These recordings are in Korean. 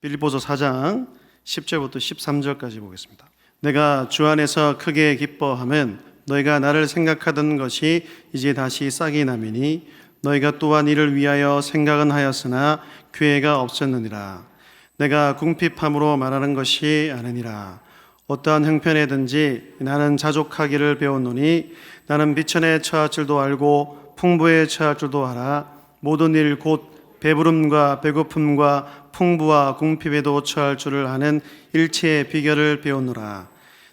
빌립보서 4장 10절부터 13절까지 보겠습니다. 내가 주 안에서 크게 기뻐하면 너희가 나를 생각하던 것이 이제 다시 싹이 나미니 너희가 또한 이를 위하여 생각은 하였으나 기회가 없었느니라. 내가 궁핍함으로 말하는 것이 아니니라. 어떠한 형편에든지 나는 자족하기를 배웠노니 나는 비천에 처할 줄도 알고 풍부에 처할 줄도 알아 모든 일 곧 배부름과 배고픔과 풍부와 궁핍에도 처할 줄을 아는 일체의 비결을 배웠노라.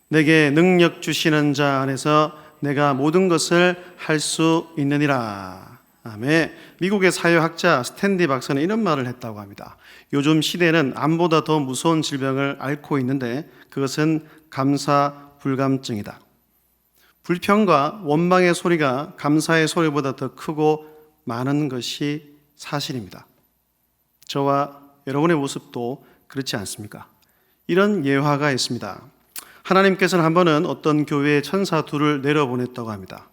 내게 능력 주시는 자 안에서 내가 모든 것을 할 수 있느니라. 아멘. 미국의 사회학자 스탠디 박사는 이런 말을 했다고 합니다. 요즘 시대는 암보다 더 무서운 질병을 앓고 있는데 그것은 감사 불감증이다. 불평과 원망의 소리가 감사의 소리보다 더 크고 많은 것이 사실입니다. 저와 여러분의 모습도 그렇지 않습니까? 이런 예화가 있습니다. 하나님께서는 한 번은 어떤 교회에 천사 둘을 내려보냈다고 합니다.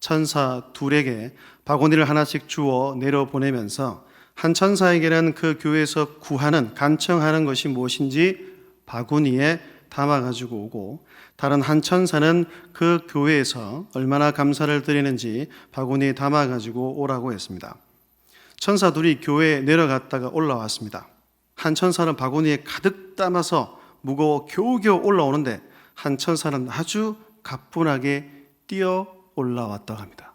천사 둘에게 바구니를 하나씩 주어 내려보내면서 한 천사에게는 그 교회에서 구하는 간청하는 것이 무엇인지 바구니에 담아 가지고 오고 다른 한 천사는 그 교회에서 얼마나 감사를 드리는지 바구니에 담아 가지고 오라고 했습니다. 천사 둘이 교회에 내려갔다가 올라왔습니다. 한 천사는 바구니에 가득 담아서 무거워 겨우겨우 올라오는데 한 천사는 아주 가뿐하게 뛰어 올라왔다고 합니다.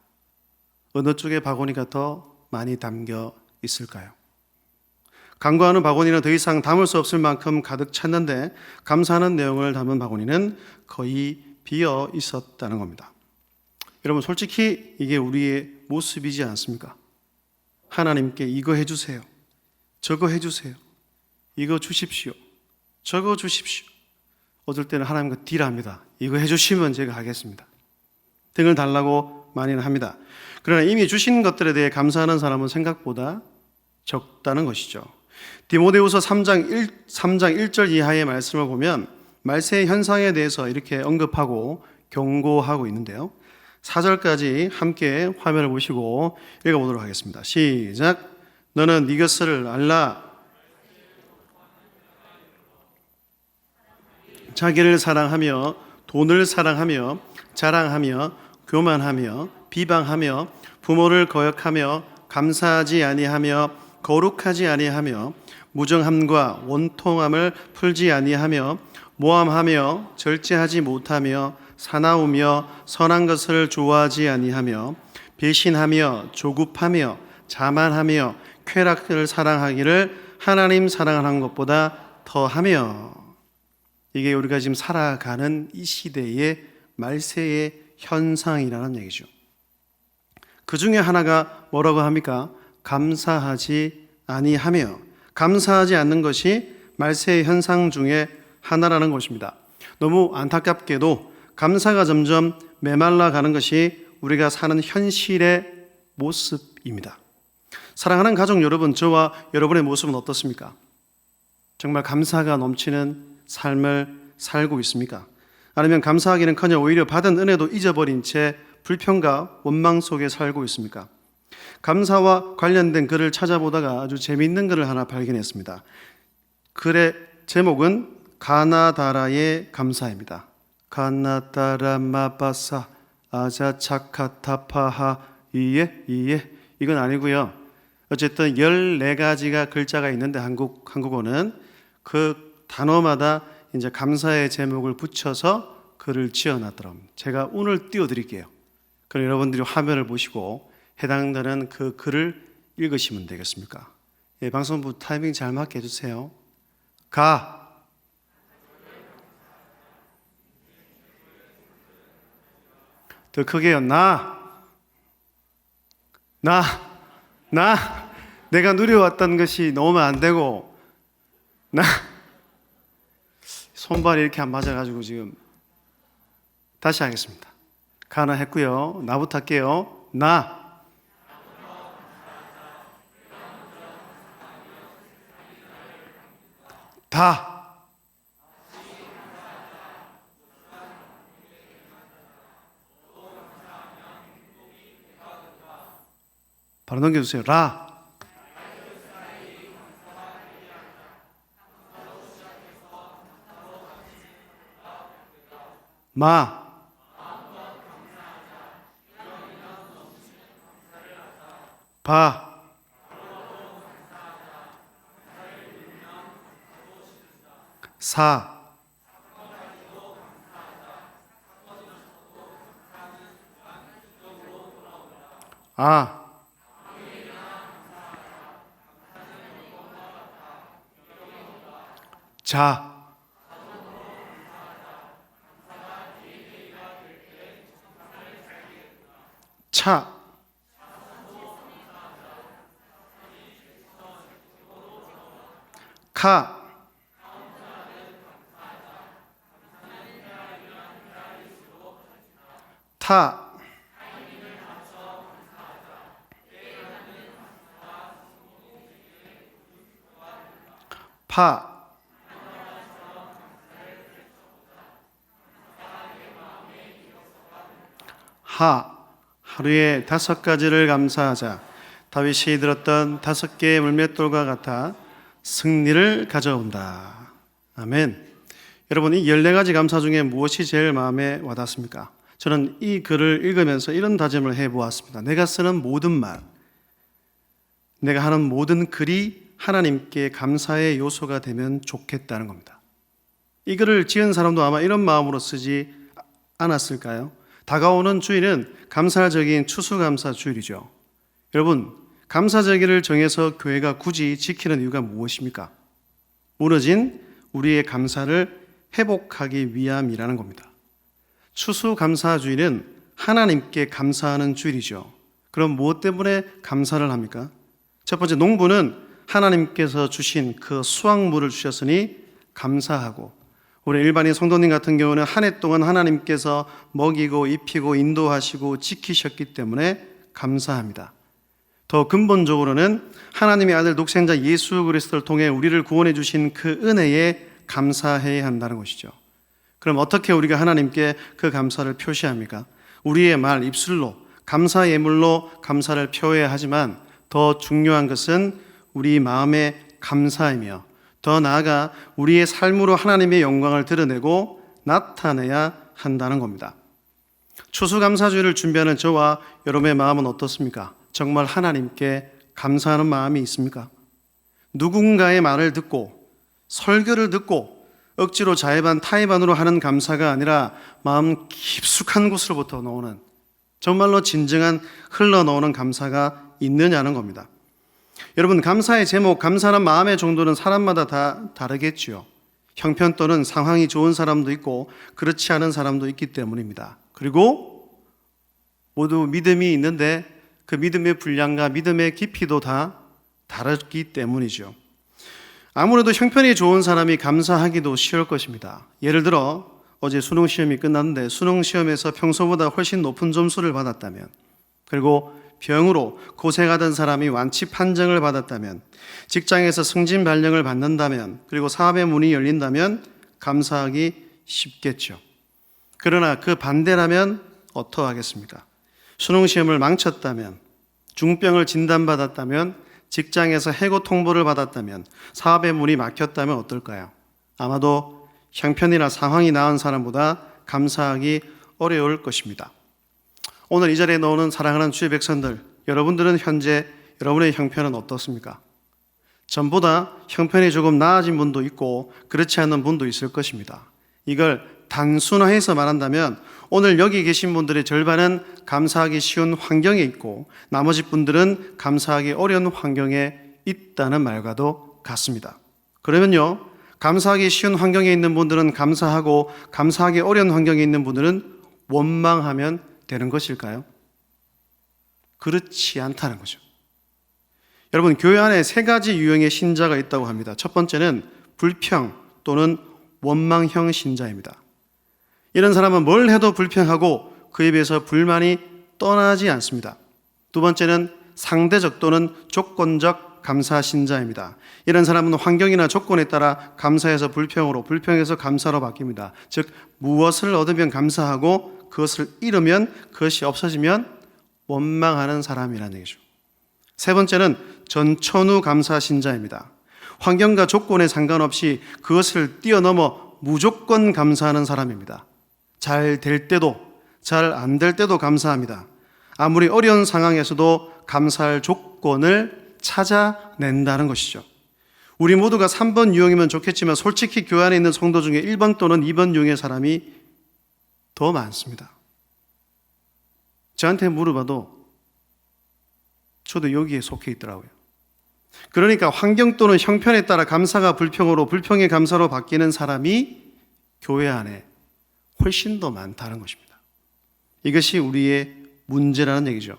어느 쪽에 바구니가 더 많이 담겨 있을까요? 간구하는 바구니는 더 이상 담을 수 없을 만큼 가득 찼는데 감사하는 내용을 담은 바구니는 거의 비어 있었다는 겁니다. 여러분 솔직히 이게 우리의 모습이지 않습니까? 하나님께 이거 해주세요. 저거 해주세요. 이거 주십시오. 저거 주십시오. 어떨 때는 하나님과 딜합니다. 이거 해주시면 제가 하겠습니다. 등을 달라고 많이는 합니다. 그러나 이미 주신 것들에 대해 감사하는 사람은 생각보다 적다는 것이죠. 디모데후서 3장 1, 3장 1절 이하의 말씀을 보면 말세의 현상에 대해서 이렇게 언급하고 경고하고 있는데요. 4절까지 함께 화면을 보시고 읽어보도록 하겠습니다. 시작. 너는 네 것을 알라. 자기를 사랑하며 돈을 사랑하며 자랑하며 교만하며 비방하며 부모를 거역하며 감사하지 아니하며 거룩하지 아니하며 무정함과 원통함을 풀지 아니하며 모함하며 절제하지 못하며 사나우며 선한 것을 좋아하지 아니하며 배신하며 조급하며 자만하며 쾌락을 사랑하기를 하나님 사랑하는 것보다 더하며 이게 우리가 지금 살아가는 이 시대의 말세의 현상이라는 얘기죠. 그 중에 하나가 뭐라고 합니까? 감사하지 아니하며 감사하지 않는 것이 말세의 현상 중에 하나라는 것입니다. 너무 안타깝게도 감사가 점점 메말라 가는 것이 우리가 사는 현실의 모습입니다. 사랑하는 가족 여러분, 저와 여러분의 모습은 어떻습니까? 정말 감사가 넘치는 삶을 살고 있습니까? 아니면 감사하기는 커녕 오히려 받은 은혜도 잊어버린 채 불평과 원망 속에 살고 있습니까? 감사와 관련된 글을 찾아보다가 아주 재미있는 글을 하나 발견했습니다. 글의 제목은 가나다라의 감사입니다. 가나다라 마바사 아자차카타파하 이에 이에 이건 아니고요. 어쨌든 14가지가 글자가 있는데 한국 한국어는 그 단어마다 이제 감사의 제목을 붙여서 글을 지어 놨더라고요. 제가 오늘 띄워 드릴게요. 그럼 여러분들이 화면을 보시고 해당되는 그 글을 읽으시면 되겠습니까? 예, 방송부 타이밍 잘 맞게 해 주세요. 가. 더 크게요. 나. 나. 나. 내가 누려왔던 것이 너무 안 되고, 나. 손발이 이렇게 안 맞아가지고 지금 다시 하겠습니다. 가나 했고요. 나부터 할게요. 나. 다. 바로 넘겨주세요. 라. 마. 바. 사. 아. 자, 차, 카, 타, 파, 하, 하루에 다섯 가지를 감사하자. 다윗이 들었던 다섯 개의 물맷돌과 같아 승리를 가져온다. 아멘. 여러분, 이 14가지 감사 중에 무엇이 제일 마음에 와닿습니까? 저는 이 글을 읽으면서 이런 다짐을 해 보았습니다. 내가 쓰는 모든 말, 내가 하는 모든 글이 하나님께 감사의 요소가 되면 좋겠다는 겁니다. 이 글을 지은 사람도 아마 이런 마음으로 쓰지 않았을까요? 다가오는 주일은 감사적인 추수감사 주일이죠. 여러분, 감사절기를 정해서 교회가 굳이 지키는 이유가 무엇입니까? 무너진 우리의 감사를 회복하기 위함이라는 겁니다. 추수감사 주일은 하나님께 감사하는 주일이죠. 그럼 무엇 때문에 감사를 합니까? 첫 번째, 농부는 하나님께서 주신 그 수확물을 주셨으니 감사하고, 우리 일반인 성도님 같은 경우는 한 해 동안 하나님께서 먹이고 입히고 인도하시고 지키셨기 때문에 감사합니다. 더 근본적으로는 하나님의 아들 독생자 예수 그리스도를 통해 우리를 구원해 주신 그 은혜에 감사해야 한다는 것이죠. 그럼 어떻게 우리가 하나님께 그 감사를 표시합니까? 우리의 말 입술로 감사 예물로 감사를 표해야 하지만 더 중요한 것은 우리 마음의 감사이며 더 나아가 우리의 삶으로 하나님의 영광을 드러내고 나타내야 한다는 겁니다. 추수감사주를 준비하는 저와 여러분의 마음은 어떻습니까? 정말 하나님께 감사하는 마음이 있습니까? 누군가의 말을 듣고 설교를 듣고 억지로 자의반 타의반으로 하는 감사가 아니라 마음 깊숙한 곳으로부터 나오는 정말로 진정한 흘러나오는 감사가 있느냐는 겁니다. 여러분 감사의 제목, 감사하는 마음의 정도는 사람마다 다 다르겠지요. 형편 또는 상황이 좋은 사람도 있고 그렇지 않은 사람도 있기 때문입니다. 그리고 모두 믿음이 있는데 그 믿음의 분량과 믿음의 깊이도 다 다르기 때문이죠. 아무래도 형편이 좋은 사람이 감사하기도 쉬울 것입니다. 예를 들어 어제 수능 시험이 끝났는데 수능 시험에서 평소보다 훨씬 높은 점수를 받았다면 그리고 병으로 고생하던 사람이 완치 판정을 받았다면 직장에서 승진 발령을 받는다면 그리고 사업의 문이 열린다면 감사하기 쉽겠죠. 그러나 그 반대라면 어떠하겠습니까? 수능 시험을 망쳤다면 중병을 진단받았다면 직장에서 해고 통보를 받았다면 사업의 문이 막혔다면 어떨까요? 아마도 형편이나 상황이 나은 사람보다 감사하기 어려울 것입니다. 오늘 이 자리에 나오는 사랑하는 주의 백성들, 여러분들은 현재 여러분의 형편은 어떻습니까? 전보다 형편이 조금 나아진 분도 있고 그렇지 않은 분도 있을 것입니다. 이걸 단순화해서 말한다면 오늘 여기 계신 분들의 절반은 감사하기 쉬운 환경에 있고 나머지 분들은 감사하기 어려운 환경에 있다는 말과도 같습니다. 그러면요, 감사하기 쉬운 환경에 있는 분들은 감사하고 감사하기 어려운 환경에 있는 분들은 원망하면 되는 것일까요? 그렇지 않다는 거죠. 여러분, 교회 안에 세 가지 유형의 신자가 있다고 합니다. 첫 번째는 불평 또는 원망형 신자입니다. 이런 사람은 뭘 해도 불평하고 그에 비해서 불만이 떠나지 않습니다. 두 번째는 상대적 또는 조건적 감사 신자입니다. 이런 사람은 환경이나 조건에 따라 감사해서 불평으로, 불평해서 감사로 바뀝니다. 즉, 무엇을 얻으면 감사하고 그것을 잃으면 그것이 없어지면 원망하는 사람이라는 얘기죠. 세 번째는 전천후 감사 신자입니다. 환경과 조건에 상관없이 그것을 뛰어넘어 무조건 감사하는 사람입니다. 잘 될 때도, 잘 안 될 때도 감사합니다. 아무리 어려운 상황에서도 감사할 조건을 찾아낸다는 것이죠. 우리 모두가 3번 유형이면 좋겠지만 솔직히 교회 안에 있는 성도 중에 1번 또는 2번 유형의 사람이 더 많습니다. 저한테 물어봐도 저도 여기에 속해 있더라고요. 그러니까 환경 또는 형편에 따라 감사가 불평으로 불평의 감사로 바뀌는 사람이 교회 안에 훨씬 더 많다는 것입니다. 이것이 우리의 문제라는 얘기죠.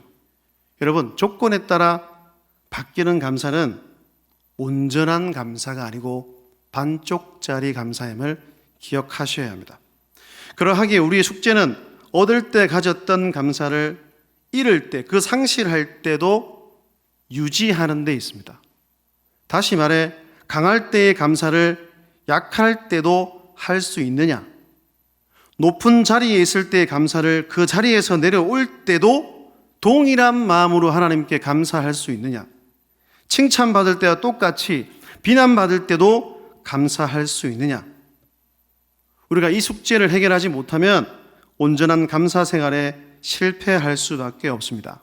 여러분, 조건에 따라 바뀌는 감사는 온전한 감사가 아니고 반쪽짜리 감사임을 기억하셔야 합니다. 그러하기에 우리의 숙제는 얻을 때 가졌던 감사를 잃을 때, 그 상실할 때도 유지하는 데 있습니다. 다시 말해, 강할 때의 감사를 약할 때도 할 수 있느냐? 높은 자리에 있을 때의 감사를 그 자리에서 내려올 때도 동일한 마음으로 하나님께 감사할 수 있느냐? 칭찬받을 때와 똑같이 비난받을 때도 감사할 수 있느냐? 우리가 이 숙제를 해결하지 못하면 온전한 감사 생활에 실패할 수밖에 없습니다.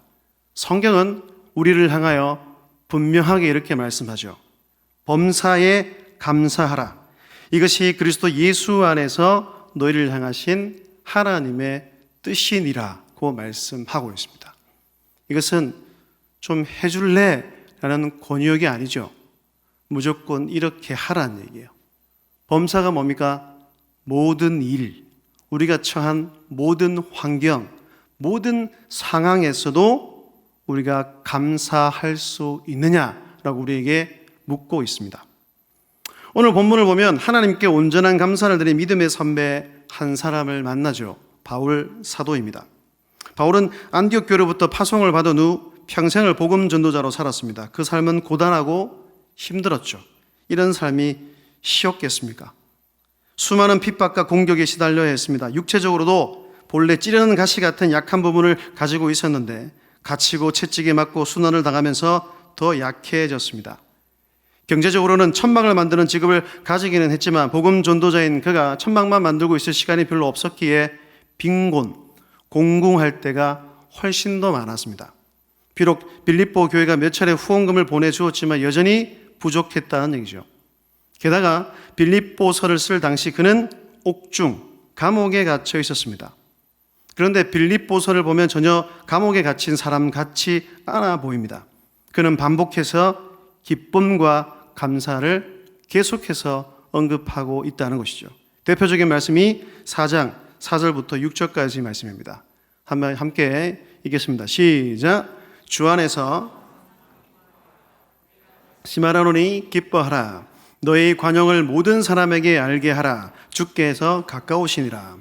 성경은 우리를 향하여 분명하게 이렇게 말씀하죠. 범사에 감사하라. 이것이 그리스도 예수 안에서 너희를 향하신 하나님의 뜻이니라고 말씀하고 있습니다. 이것은 좀 해줄래? 라는 권유역이 아니죠. 무조건 이렇게 하라는 얘기예요. 범사가 뭡니까? 모든 일, 우리가 처한 모든 환경, 모든 상황에서도 우리가 감사할 수 있느냐라고 우리에게 묻고 있습니다. 오늘 본문을 보면 하나님께 온전한 감사를 드린 믿음의 선배 한 사람을 만나죠. 바울 사도입니다. 바울은 안디옥 교로부터 파송을 받은 후 평생을 복음 전도자로 살았습니다. 그 삶은 고단하고 힘들었죠. 이런 삶이 쉬웠겠습니까? 수많은 핍박과 공격에 시달려야 했습니다. 육체적으로도 본래 찌르는 가시 같은 약한 부분을 가지고 있었는데 갇히고 채찍에 맞고 순환을 당하면서 더 약해졌습니다. 경제적으로는 천막을 만드는 직업을 가지기는 했지만 복음 전도자인 그가 천막만 만들고 있을 시간이 별로 없었기에 빈곤, 공궁할 때가 훨씬 더 많았습니다. 비록 빌립보 교회가 몇 차례 후원금을 보내주었지만 여전히 부족했다는 얘기죠. 게다가 빌립보서를 쓸 당시 그는 옥중, 감옥에 갇혀 있었습니다. 그런데 빌립보서를 보면 전혀 감옥에 갇힌 사람 같지 않아 보입니다. 그는 반복해서 기쁨과 감사를 계속해서 언급하고 있다는 것이죠. 대표적인 말씀이 4장 4절부터 6절까지 말씀입니다. 한번 함께 읽겠습니다. 시작. 주 안에서 시마라노니 기뻐하라. 너의 관용을 모든 사람에게 알게 하라. 주께서 가까우시니라.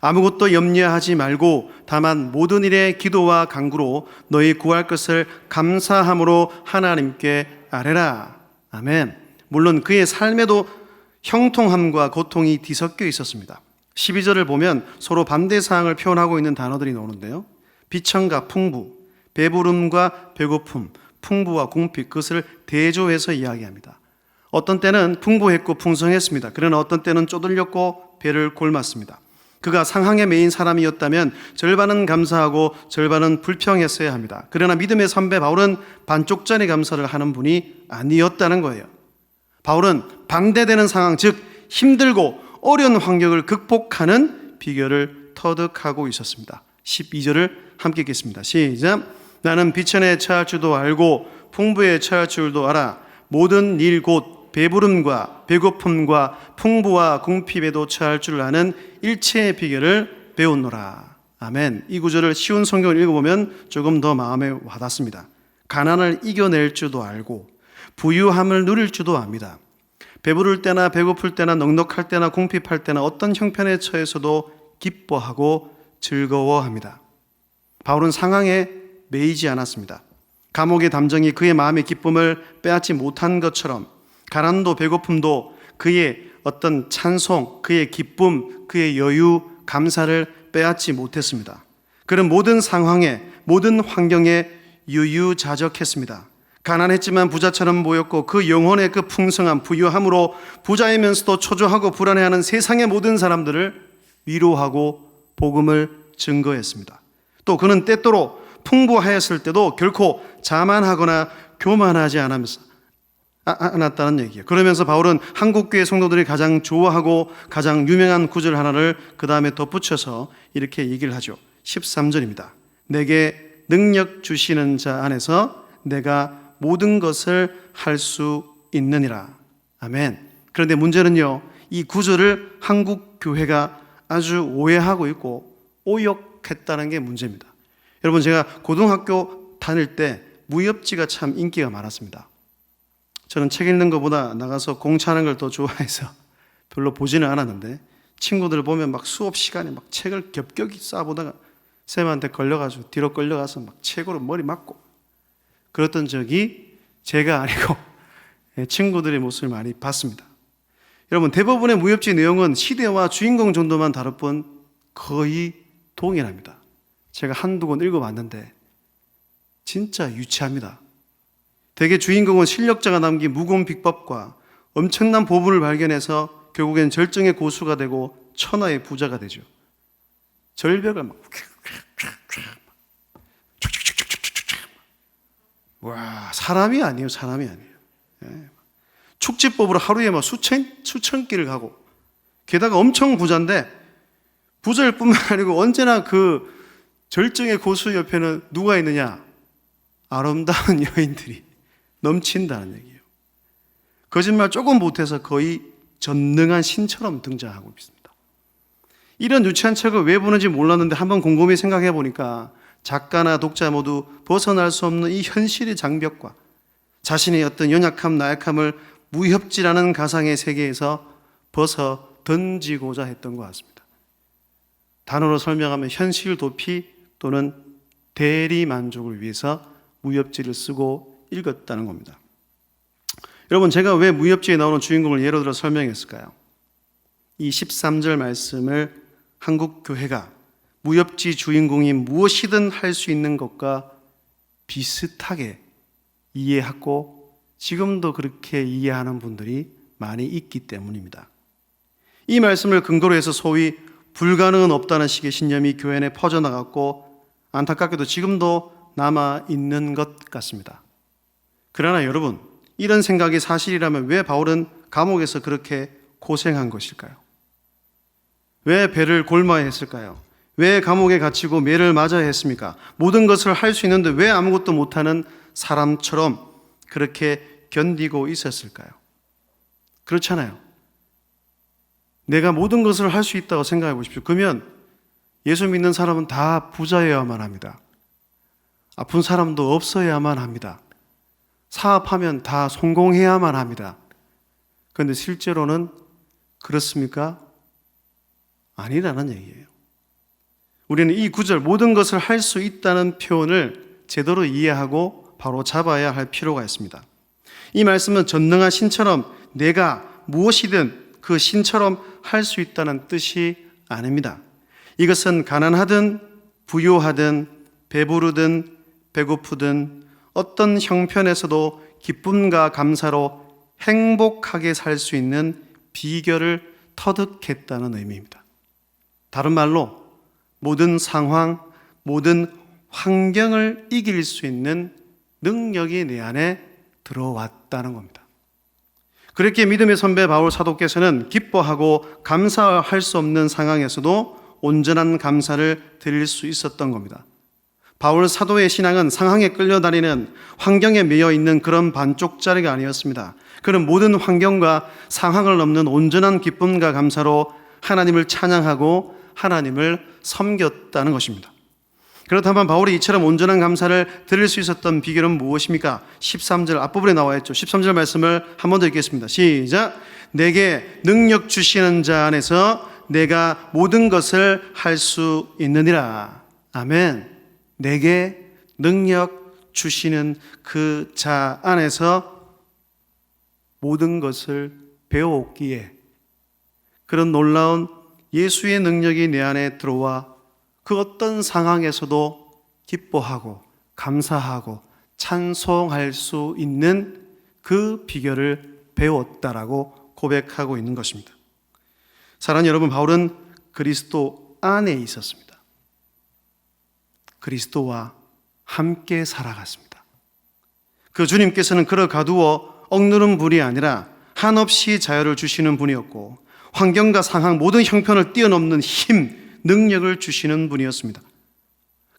아무것도 염려하지 말고 다만 모든 일에 기도와 간구로 너희 구할 것을 감사함으로 하나님께 아뢰라. 아멘. 물론 그의 삶에도 형통함과 고통이 뒤섞여 있었습니다. 12절을 보면 서로 반대 사항을 표현하고 있는 단어들이 나오는데요. 비천과 풍부, 배부름과 배고픔, 풍부와 궁핍 그것을 대조해서 이야기합니다. 어떤 때는 풍부했고 풍성했습니다. 그러나 어떤 때는 쪼들렸고 배를 골랐습니다. 그가 상황에 매인 사람이었다면 절반은 감사하고 절반은 불평했어야 합니다. 그러나 믿음의 선배 바울은 반쪽짜리 감사를 하는 분이 아니었다는 거예요. 바울은 방대되는 상황, 즉 힘들고 어려운 환경을 극복하는 비결을 터득하고 있었습니다. 12절을 함께 읽겠습니다. 시작. 나는 비천에 처할 줄도 알고 풍부에 처할 줄도 알아. 모든 일 곧 배부름과 배고픔과 풍부와 궁핍에도 처할 줄 아는 일체의 비결을 배웠노라. 아멘. 이 구절을 쉬운 성경을 읽어보면 조금 더 마음에 와닿습니다. 가난을 이겨낼 줄도 알고 부유함을 누릴 줄도 압니다. 배부를 때나 배고플 때나 넉넉할 때나 궁핍할 때나 어떤 형편에 처해서도 기뻐하고 즐거워합니다. 바울은 상황에 매이지 않았습니다. 감옥의 담정이 그의 마음의 기쁨을 빼앗지 못한 것처럼 가난도 배고픔도 그의 어떤 찬송, 그의 기쁨, 그의 여유, 감사를 빼앗지 못했습니다. 그는 모든 상황에, 모든 환경에 유유자적했습니다. 가난했지만 부자처럼 보였고 그 영혼의 그 풍성한 부유함으로 부자이면서도 초조하고 불안해하는 세상의 모든 사람들을 위로하고 복음을 증거했습니다. 또 그는 때때로 풍부하였을 때도 결코 자만하거나 교만하지 않으면서 아- 않았다는 얘기예요. 그러면서 바울은 한국 교회 성도들이 가장 좋아하고 가장 유명한 구절 하나를 그 다음에 덧붙여서 이렇게 얘기를 하죠. 13절입니다. 내게 능력 주시는 자 안에서 내가 모든 것을 할 수 있느니라. 아멘. 그런데 문제는요. 이 구절을 한국 교회가 아주 오해하고 있고 오역했다는 게 문제입니다. 여러분 제가 고등학교 다닐 때 무협지가 참 인기가 많았습니다. 저는 책 읽는 것보다 나가서 공차하는 걸 더 좋아해서 별로 보지는 않았는데 친구들 보면 막 수업 시간에 막 책을 겹겹이 쌓아보다가 쌤한테 걸려가지고 뒤로 끌려가서 막 책으로 머리 맞고 그랬던 적이 제가 아니고 예, 친구들의 모습을 많이 봤습니다. 여러분 대부분의 무협지 내용은 시대와 주인공 정도만 다룰 뿐 거의 동일합니다. 제가 한두 권 읽어봤는데 진짜 유치합니다. 대개 주인공은 실력자가 남긴 무거운 비법과 엄청난 보물을 발견해서 결국엔 절정의 고수가 되고 천하의 부자가 되죠. 절벽을 막 와, 사람이 아니에요. 사람이 아니에요. 예. 축지법으로 하루에 막 수천 수천 끼를 가고 게다가 엄청 부자인데 부자일 뿐만 아니고 언제나 그 절정의 고수 옆에는 누가 있느냐? 아름다운 여인들이 넘친다는 얘기예요. 거짓말 조금 못해서 거의 전능한 신처럼 등장하고 있습니다. 이런 유치한 책을 왜 보는지 몰랐는데 한번 곰곰이 생각해 보니까 작가나 독자 모두 벗어날 수 없는 이 현실의 장벽과 자신의 어떤 연약함, 나약함을 무협지라는 가상의 세계에서 벗어 던지고자 했던 것 같습니다. 단어로 설명하면 현실 도피 또는 대리 만족을 위해서 무협지를 쓰고 읽었다는 겁니다. 여러분, 제가 왜 무협지에 나오는 주인공을 예로 들어 설명했을까요? 이 13절 말씀을 한국 교회가 무협지 주인공이 무엇이든 할 수 있는 것과 비슷하게 이해하고 지금도 그렇게 이해하는 분들이 많이 있기 때문입니다. 이 말씀을 근거로 해서 소위 불가능은 없다는 식의 신념이 교회 내 퍼져나갔고 안타깝게도 지금도 남아 있는 것 같습니다. 그러나 여러분, 이런 생각이 사실이라면 왜 바울은 감옥에서 그렇게 고생한 것일까요? 왜 배를 골마야 했을까요? 왜 감옥에 갇히고 매를 맞아야 했습니까? 모든 것을 할 수 있는데 왜 아무것도 못하는 사람처럼 그렇게 견디고 있었을까요? 그렇잖아요. 내가 모든 것을 할 수 있다고 생각해 보십시오. 그러면 예수 믿는 사람은 다 부자여야만 합니다. 아픈 사람도 없어야만 합니다. 사업하면 다 성공해야만 합니다. 그런데 실제로는 그렇습니까? 아니라는 얘기예요. 우리는 이 구절 모든 것을 할 수 있다는 표현을 제대로 이해하고 바로 잡아야 할 필요가 있습니다. 이 말씀은 전능한 신처럼 내가 무엇이든 그 신처럼 할 수 있다는 뜻이 아닙니다. 이것은 가난하든 부유하든 배부르든 배고프든 어떤 형편에서도 기쁨과 감사로 행복하게 살 수 있는 비결을 터득했다는 의미입니다. 다른 말로 모든 상황, 모든 환경을 이길 수 있는 능력이 내 안에 들어왔다는 겁니다. 그렇게 믿음의 선배 바울 사도께서는 기뻐하고 감사할 수 없는 상황에서도 온전한 감사를 드릴 수 있었던 겁니다. 바울 사도의 신앙은 상황에 끌려다니는 환경에 매여 있는 그런 반쪽짜리가 아니었습니다. 그는 모든 환경과 상황을 넘는 온전한 기쁨과 감사로 하나님을 찬양하고 하나님을 섬겼다는 것입니다. 그렇다면 바울이 이처럼 온전한 감사를 드릴 수 있었던 비결은 무엇입니까? 13절 앞부분에 나와 있죠. 13절 말씀을 한 번 더 읽겠습니다. 시작. 내게 능력 주시는 자 안에서 내가 모든 것을 할 수 있느니라. 아멘. 내게 능력 주시는 그 자 안에서 모든 것을 배워오기에 그런 놀라운 예수의 능력이 내 안에 들어와 그 어떤 상황에서도 기뻐하고 감사하고 찬송할 수 있는 그 비결을 배웠다라고 고백하고 있는 것입니다. 사랑하는 여러분, 바울은 그리스도 안에 있었습니다. 그리스도와 함께 살아갔습니다. 그 주님께서는 그를 가두어 억누른 분이 아니라 한없이 자유를 주시는 분이었고 환경과 상황 모든 형편을 뛰어넘는 힘, 능력을 주시는 분이었습니다.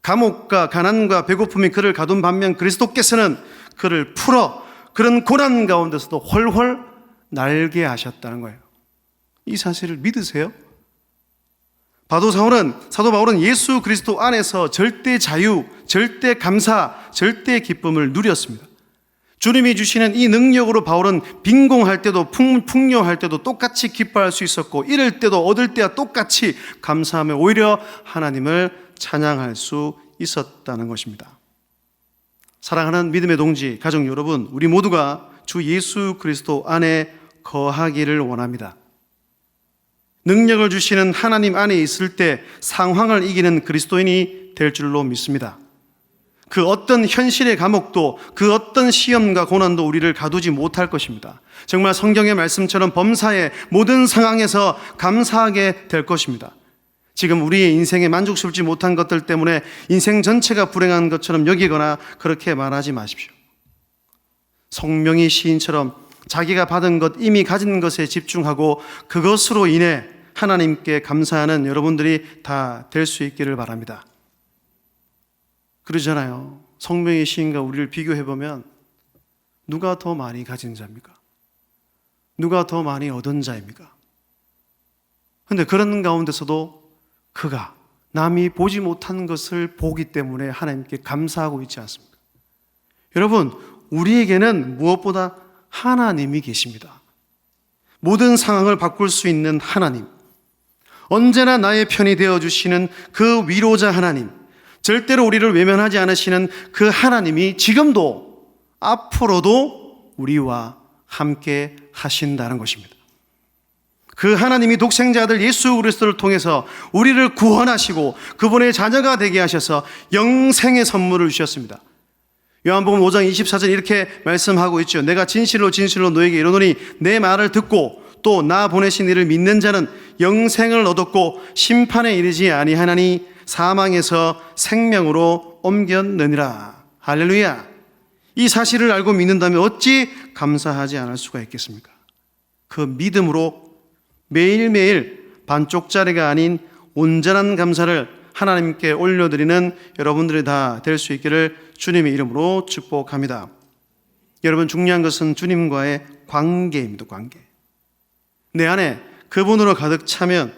감옥과 가난과 배고픔이 그를 가둔 반면 그리스도께서는 그를 풀어 그런 고난 가운데서도 훨훨 날게 하셨다는 거예요. 이 사실을 믿으세요? 바도 사울은 사도 바울은 예수 그리스도 안에서 절대 자유, 절대 감사, 절대 기쁨을 누렸습니다. 주님이 주시는 이 능력으로 바울은 빈공할 때도 풍, 풍요할 때도 똑같이 기뻐할 수 있었고 잃을 때도 얻을 때와 똑같이 감사하며 오히려 하나님을 찬양할 수 있었다는 것입니다. 사랑하는 믿음의 동지, 가족 여러분, 우리 모두가 주 예수 그리스도 안에 거하기를 원합니다. 능력을 주시는 하나님 안에 있을 때 상황을 이기는 그리스도인이 될 줄로 믿습니다. 그 어떤 현실의 감옥도 그 어떤 시험과 고난도 우리를 가두지 못할 것입니다. 정말 성경의 말씀처럼 범사의 모든 상황에서 감사하게 될 것입니다. 지금 우리의 인생에 만족스럽지 못한 것들 때문에 인생 전체가 불행한 것처럼 여기거나 그렇게 말하지 마십시오. 성명이 시인처럼 자기가 받은 것, 이미 가진 것에 집중하고 그것으로 인해 하나님께 감사하는 여러분들이 다 될 수 있기를 바랍니다. 그러잖아요. 성명의 시인과 우리를 비교해 보면 누가 더 많이 가진 자입니까? 누가 더 많이 얻은 자입니까? 근데 그런 가운데서도 그가 남이 보지 못한 것을 보기 때문에 하나님께 감사하고 있지 않습니까? 여러분, 우리에게는 무엇보다 하나님이 계십니다. 모든 상황을 바꿀 수 있는 하나님. 언제나 나의 편이 되어 주시는 그 위로자 하나님. 절대로 우리를 외면하지 않으시는 그 하나님이 지금도 앞으로도 우리와 함께 하신다는 것입니다. 그 하나님이 독생자 아들 예수 그리스도를 통해서 우리를 구원하시고 그분의 자녀가 되게 하셔서 영생의 선물을 주셨습니다. 요한복음 5장 24절 이렇게 말씀하고 있죠. 내가 진실로 진실로 너에게 이르노니 내 말을 듣고 또 나 보내신 이를 믿는 자는 영생을 얻었고 심판에 이르지 아니하나니 사망에서 생명으로 옮겼느니라. 할렐루야. 이 사실을 알고 믿는다면 어찌 감사하지 않을 수가 있겠습니까? 그 믿음으로 매일매일 반쪽짜리가 아닌 온전한 감사를 하나님께 올려드리는 여러분들이 다 될 수 있기를 주님의 이름으로 축복합니다. 여러분 중요한 것은 주님과의 관계입니다. 관계. 내 안에 그분으로 가득 차면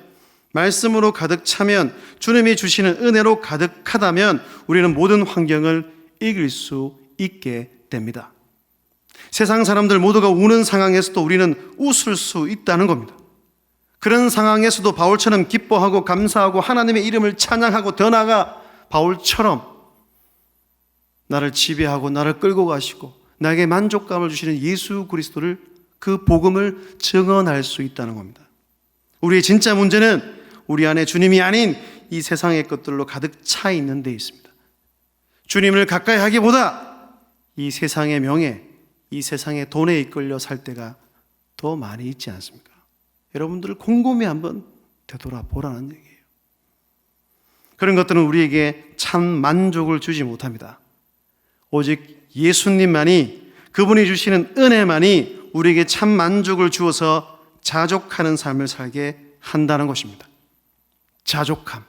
말씀으로 가득 차면 주님이 주시는 은혜로 가득하다면 우리는 모든 환경을 이길 수 있게 됩니다. 세상 사람들 모두가 우는 상황에서도 우리는 웃을 수 있다는 겁니다. 그런 상황에서도 바울처럼 기뻐하고 감사하고 하나님의 이름을 찬양하고 더 나아가 바울처럼 나를 지배하고 나를 끌고 가시고 나에게 만족감을 주시는 예수 그리스도를 그 복음을 증언할 수 있다는 겁니다. 우리의 진짜 문제는 우리 안에 주님이 아닌 이 세상의 것들로 가득 차 있는 데 있습니다. 주님을 가까이 하기보다 이 세상의 명예, 이 세상의 돈에 이끌려 살 때가 더 많이 있지 않습니까? 여러분들을 곰곰이 한번 되돌아보라는 얘기예요. 그런 것들은 우리에게 참 만족을 주지 못합니다. 오직 예수님만이 그분이 주시는 은혜만이 우리에게 참 만족을 주어서 자족하는 삶을 살게 한다는 것입니다. 자족함.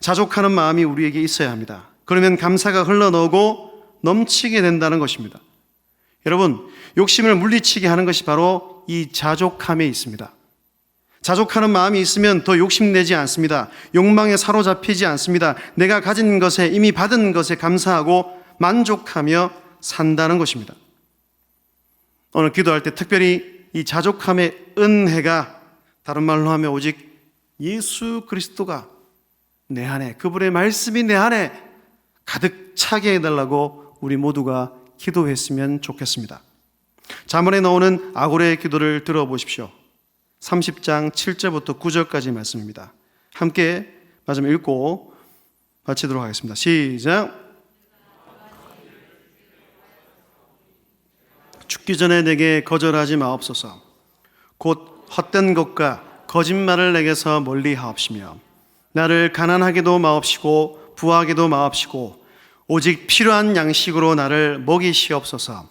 자족하는 마음이 우리에게 있어야 합니다. 그러면 감사가 흘러나오고 넘치게 된다는 것입니다. 여러분, 욕심을 물리치게 하는 것이 바로 이 자족함에 있습니다. 자족하는 마음이 있으면 더 욕심내지 않습니다. 욕망에 사로잡히지 않습니다. 내가 가진 것에 이미 받은 것에 감사하고 만족하며 산다는 것입니다. 오늘 기도할 때 특별히 이 자족함의 은혜가 다른 말로 하면 오직 예수 그리스도가 내 안에 그분의 말씀이 내 안에 가득 차게 해달라고 우리 모두가 기도했으면 좋겠습니다. 자문에 나오는 아고레의 기도를 들어보십시오. 30장 7절부터 9절까지 말씀입니다. 함께 마지막 읽고 마치도록 하겠습니다. 시작. 죽기 전에 내게 거절하지 마옵소서. 곧 헛된 것과 거짓말을 내게서 멀리 하옵시며 나를 가난하게도 마옵시고 부하게도 마옵시고 오직 필요한 양식으로 나를 먹이시옵소서.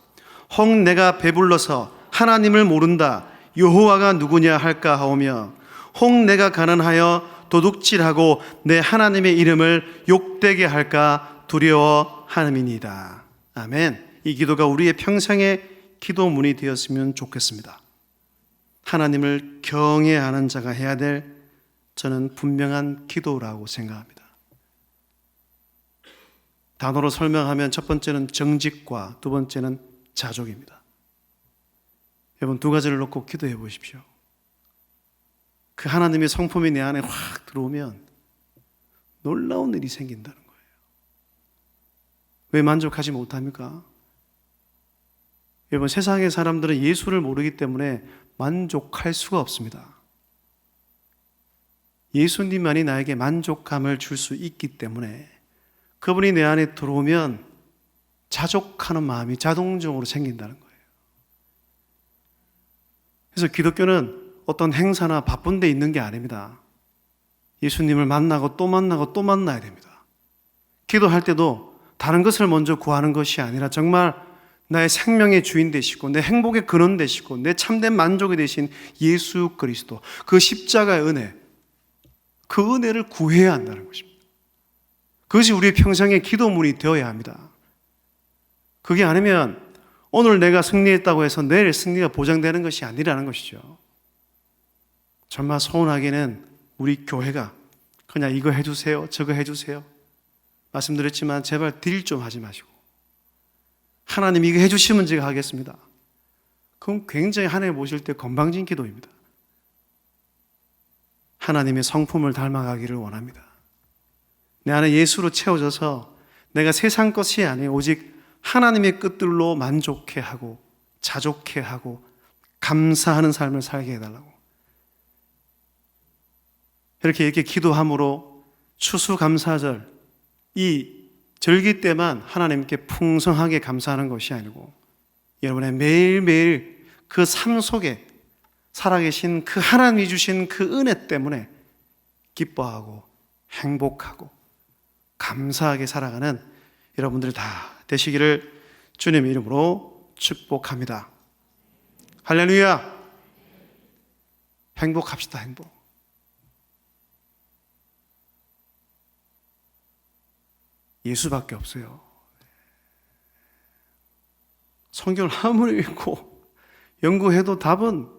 혹 내가 배불러서 하나님을 모른다. 여호와가 누구냐 할까 하오며 혹 내가 가난하여 도둑질하고 내 하나님의 이름을 욕되게 할까 두려워하는이다. 아멘. 이 기도가 우리의 평생의 기도문이 되었으면 좋겠습니다. 하나님을 경외하는 자가 해야 될 저는 분명한 기도라고 생각합니다. 단어로 설명하면 첫 번째는 정직과 두 번째는 자족입니다. 여러분 두 가지를 놓고 기도해 보십시오. 그 하나님의 성품이 내 안에 확 들어오면 놀라운 일이 생긴다는 거예요. 왜 만족하지 못합니까? 여러분 세상의 사람들은 예수를 모르기 때문에 만족할 수가 없습니다. 예수님만이 나에게 만족감을 줄 수 있기 때문에 그분이 내 안에 들어오면 자족하는 마음이 자동적으로 생긴다는 거예요. 그래서 기독교는 어떤 행사나 바쁜 데 있는 게 아닙니다. 예수님을 만나고 또 만나고 또 만나야 됩니다. 기도할 때도 다른 것을 먼저 구하는 것이 아니라 정말 나의 생명의 주인 되시고 내 행복의 근원 되시고 내 참된 만족이 되신 예수 그리스도 그 십자가의 은혜 그 은혜를 구해야 한다는 것입니다. 그것이 우리의 평생의 기도문이 되어야 합니다. 그게 아니면 오늘 내가 승리했다고 해서 내일 승리가 보장되는 것이 아니라는 것이죠. 정말 서운하게는 우리 교회가 그냥 이거 해주세요, 저거 해주세요. 말씀드렸지만 제발 딜 좀 하지 마시고 하나님 이거 해주시면 제가 하겠습니다. 그건 굉장히 하나님 보실 때 건방진 기도입니다. 하나님의 성품을 닮아가기를 원합니다. 내 안에 예수로 채워져서 내가 세상 것이 아니고 오직 하나님의 끝들로 만족해 하고 자족해 하고 감사하는 삶을 살게 해달라고. 이렇게 이렇게 기도함으로 추수감사절 이 절기 때만 하나님께 풍성하게 감사하는 것이 아니고 여러분의 매일매일 그 삶 속에 살아계신 그 하나님이 주신 그 은혜 때문에 기뻐하고 행복하고 감사하게 살아가는 여러분들이 다 되시기를 주님의 이름으로 축복합니다. 할렐루야! 행복합시다, 행복. 예수밖에 없어요. 성경을 아무리 읽고 연구해도 답은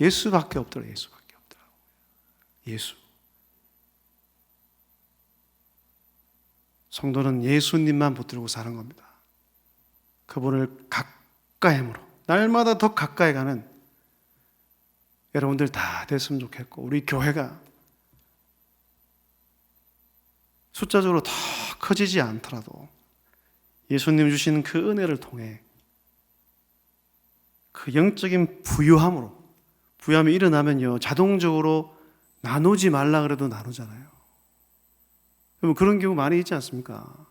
예수밖에 없더라, 예수밖에 없더라고요. 예수. 성도는 예수님만 붙들고 사는 겁니다. 그분을 가까이므로 날마다 더 가까이 가는 여러분들 다 됐으면 좋겠고 우리 교회가 숫자적으로 더 커지지 않더라도 예수님 주시는 그 은혜를 통해 그 영적인 부유함으로 부유함이 일어나면요 자동적으로 나누지 말라 그래도 나누잖아요. 여러분 그런 경우 많이 있지 않습니까?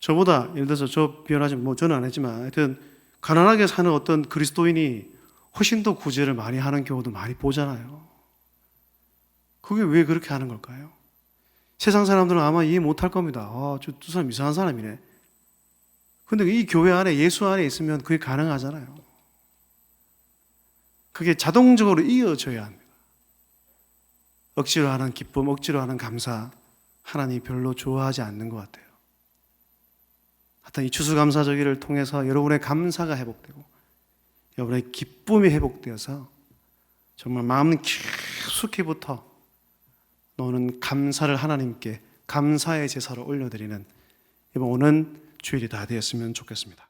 저보다 예를 들어서 저 비언하지 뭐 저는 안 했지만 하여튼 가난하게 사는 어떤 그리스도인이 훨씬 더 구제를 많이 하는 경우도 많이 보잖아요. 그게 왜 그렇게 하는 걸까요? 세상 사람들은 아마 이해 못할 겁니다. 아, 저 두 사람 이상한 사람이네. 근데 이 교회 안에 예수 안에 있으면 그게 가능하잖아요. 그게 자동적으로 이어져야 합니다. 억지로 하는 기쁨, 억지로 하는 감사, 하나님이 별로 좋아하지 않는 것 같아요. 하여튼 이 추수감사절기를 통해서 여러분의 감사가 회복되고 여러분의 기쁨이 회복되어서 정말 마음 깊숙이부터 너는 감사를 하나님께 감사의 제사를 올려드리는 이번 오는 주일이 다 되었으면 좋겠습니다.